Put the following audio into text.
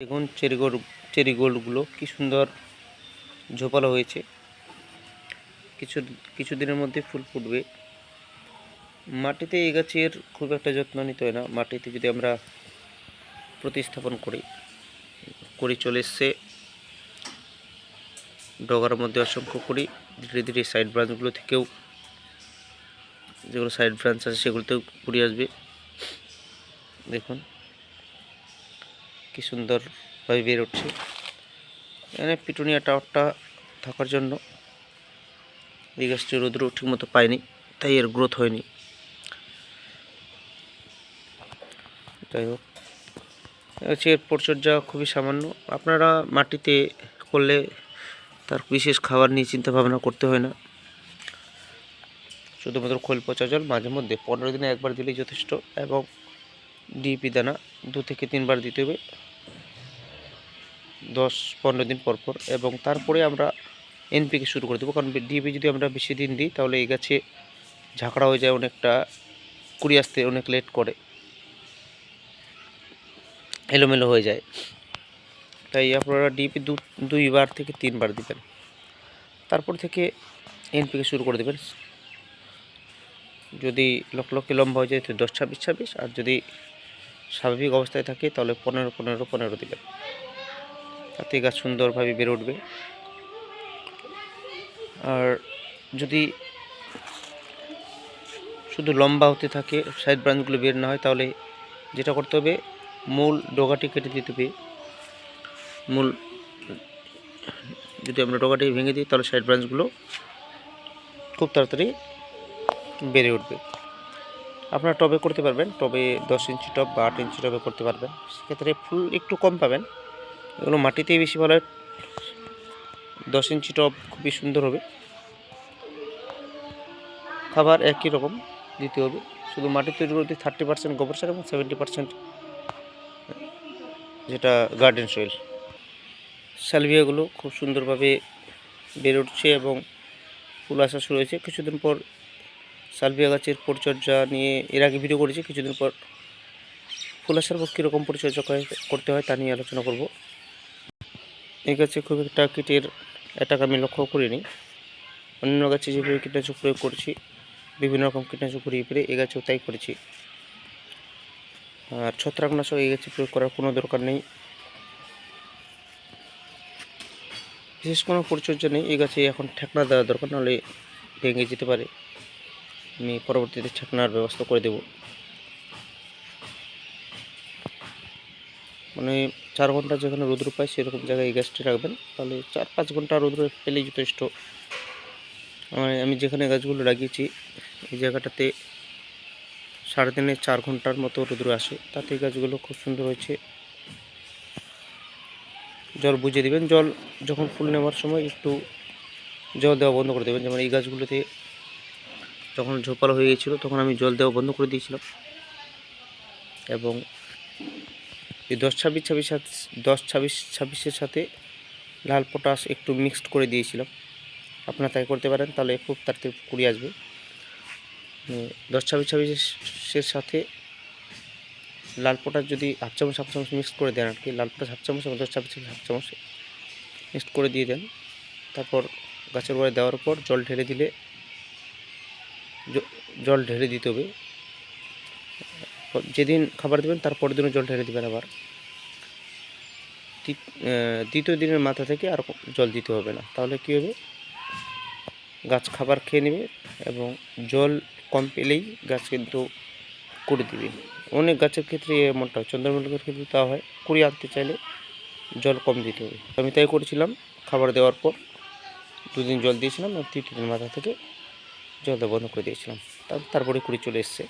দেখুন cherry gold cherry কি সুন্দর ঝোপালো হয়েছে। কিছু কিছুদিনের মধ্যে ফুল ফুটবে। মাটিতে এই গাছের খুব একটা যত্ন নিতে হয় না। মাটিতে যদি আমরা প্রতিস্থাপন করি করি চলে এসছে। ডগার মধ্যে অসংখ্য করি। ধীরে ধীরে সাইড ব্রাঞ্চগুলো থেকেও যেগুলো সাইড ব্রাঞ্চ আছে সেগুলোতেও কুড়ি আসবে। দেখুন। কি সুন্দরভাবে বের উঠছে এখানে পিটুনিয়া টাওয়ারটা থাকার জন্য এই গাছটি রোদ্র ঠিক মতো পায়নি, তাই এর গ্রোথ হয়নি। যাই হোক হচ্ছে এর পরিচর্যা খুবই সামান্য। আপনারা মাটিতে করলে তার বিশেষ খাবার নিয়ে চিন্তা ভাবনা করতে হয় না। শুধুমাত্র খোল পচা জল মাঝে মধ্যে পনেরো দিনে একবার দিলেই যথেষ্ট এবং ডিপি দানা দু থেকে তিনবার দিতে হবে। দশ, পনেরো দিন পর পর এবং তারপরে আমরা এনপিকে শুরু করে দেবো। কারণ ডিপি যদি আমরা বেশি দিন দিই, তাহলে এই গাছে ঝাঁকড়া হয়ে যায়, অনেকটা কুড়ি আসতে অনেক লেট করে। এলোমেলো হয়ে যায়। তাই আপনারা ডিপি দু, দুইবার থেকে তিনবার দিবেন। তারপর থেকে এনপিকে শুরু করে দেবেন। যদি লক্ষ লক্ষ লম্বা হয়ে যায়, তো দশ, ছাব্বিশ ছাব্বিশ। আর যদি স্বাভাবিক অবস্থায় থাকে, তাহলে পনেরো পনেরো পনেরো দিবেন। তাতে গাছ সুন্দরভাবে বেড়ে উঠবে। আর যদি শুধু লম্বা হতে থাকে সাইড ব্রাঞ্চগুলো বের না হয়, তাহলে যেটা করতে হবে, মূল ডগাটি কেটে দিতে হবে। মূল, যদি আমরা ডগাটি ভেঙে দিই, তাহলে সাইড ব্রাঞ্চগুলো খুব তাড়াতাড়ি বেড়ে উঠবে। আপনারা টবে করতে পারবেন, টবে দশ ইঞ্চি টব বা আট ইঞ্চি টবে করতে পারবেন। সেক্ষেত্রে ফুল একটু কম পাবেন। এগুলো মাটিতেই বেশি ভালো হয়। দশ ইঞ্চি টব খুবই সুন্দর হবে। খাবার একই রকম দিতে হবে। শুধু মাটি তৈরি করতে থার্টি পার্সেন্ট গোবর সার এবং সেভেন্টি পার্সেন্ট যেটা গার্ডেন সয়েল। স্যালভিয়াগুলো খুব সুন্দরভাবে বেড়ে উঠছে এবং ফুল আসা শুরু হয়েছে। কিছুদিন পর সালভিয়া গাছের পরিচর্যা নিয়ে এর আগে ভিডিও করেছি, কিছুদিন পর ফুল আসার পর কীরকম পরিচর্যা করে- করতে হয় তা নিয়ে আলোচনা করব। এই গাছে খুব একটা কীটের অ্যাটাক আমি লক্ষ্য করিনি। অন্য গাছে যেভাবে কীটনাশক প্রয়োগ করছি, বিভিন্ন রকম কীটনাশক ঘুরিয়ে ফিরে এই গাছেও তাই করেছি। আর ছত্রাকনাশক এই গাছে প্রয়োগ করার কোনো দরকার নেই। বিশেষ কোনো পরিচর্যা নেই, এই গাছে এখন ঠেকনা দেওয়া দরকার, নাহলে ভেঙে যেতে পারে। আমি পরবর্তীতে ঠেকনার ব্যবস্থা করে দেব। মানে চার ঘণ্টা যেখানে রোদ্র পায় সেরকম জায়গায় এই গাছটি রাখবেন। তাহলে চার পাঁচ ঘণ্টা রোদ্র পেলেই যথেষ্ট। মানে আমি যেখানে গাছগুলো লাগিয়েছি, এই জায়গাটাতে সাড়ে দিনে চার ঘণ্টার মতো রোদ্র আসে। তাতে গাছগুলো খুব সুন্দর হয়েছে। জল বুঝিয়ে দেবেন। জল যখন ফুল নেওয়ার সময় একটু জল দেওয়া বন্ধ করে দেবেন। যেমন এই গাছগুলোতে যখন ঝোপালো হয়ে গেছিল, তখন আমি জল দেওয়া বন্ধ করে দিয়েছিলাম। এবং এই দশ ছাব্বিশ ছাব্বিশ সাথে দশ ছাব্বিশ ছাব্বিশের সাথে লাল পটাশ একটু মিক্সড করে দিয়েছিলাম। আপনারা তাই করতে পারেন, তাহলে খুব তাড়াতাড়ি কুড়ি আসবে। দশ ছাব্বিশ ছাব্বিশের সাথে লাল পটাশ যদি হাফ চামচ হাফ চামচ মিক্স করে দেন আর কি লাল পটাশ হাফ চামচ এবং দশ ছাব্বিশ ছাব্বিশ হাফ চামচ মিক্সড করে দিয়ে দেন। তারপর গাছের গোড়ায় দেওয়ার পর জল ঢেলে দিলে জল ঢেলে দিতে হবে। যেদিন খাবার দেবেন, তার পরের দিনও জল ঢেলে দেবেন আবার। দ্বিতীয় দিনের মাথা থেকে আর জল দিতে হবে না। তাহলে কী হবে? গাছ খাবার খেয়ে নেবে এবং জল কম পেলেই গাছ কিন্তু কুড়ি দিবে। অনেক গাছের ক্ষেত্রে এমনটা হয়, চন্দ্রমল্লিকার ক্ষেত্রে তা হয়। কুড়ি আনতে চাইলে জল কম দিতে হবে। আমি তাই করেছিলাম, খাবার দেওয়ার পর। দুদিন জল দিয়েছিলাম, আর তৃতীয় দিন মাথা থেকে জল বন্ধ করে দিয়েছিলাম। তারপরে কুড়ি চলে এসছে।